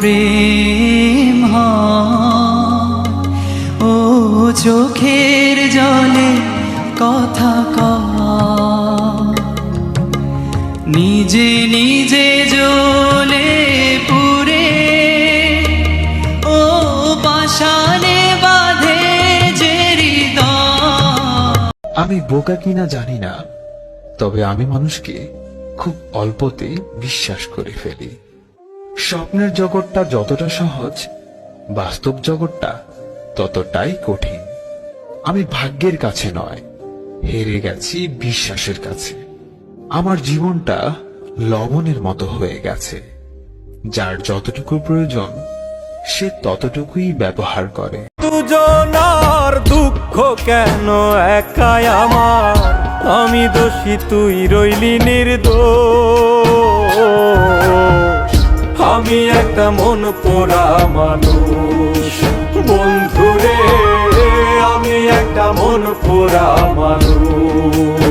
প্রেম ও চোখের জলে কথা নিজে নিজে জ্বলে পুরে ও পাশানে বাঁধে যে আমি বোকা কিনা জানি না, তবে আমি মানুষকে খুব অল্পতে বিশ্বাস করে ফেলি। স্বপ্নের জগৎটা যতটা সহজ, বাস্তব জগৎটা ততটাই কঠিন। আমি ভাগ্যের কাছে নয়, হেরে গেছি বিশ্বাসের কাছে। আমার জীবনটা লবণের মতো হয়ে গেছে। যার যতটুকু প্রয়োজন, সে ততটুকুই ব্যবহার করে। দুজনার দুঃখ কেন একাই আমার? আমি দোষী, তুই রইলি নির্দোষ। আমি একটা মন পোড়া মানুষ। বন্ধুরে আমি একটা মন পোড়া মানুষ।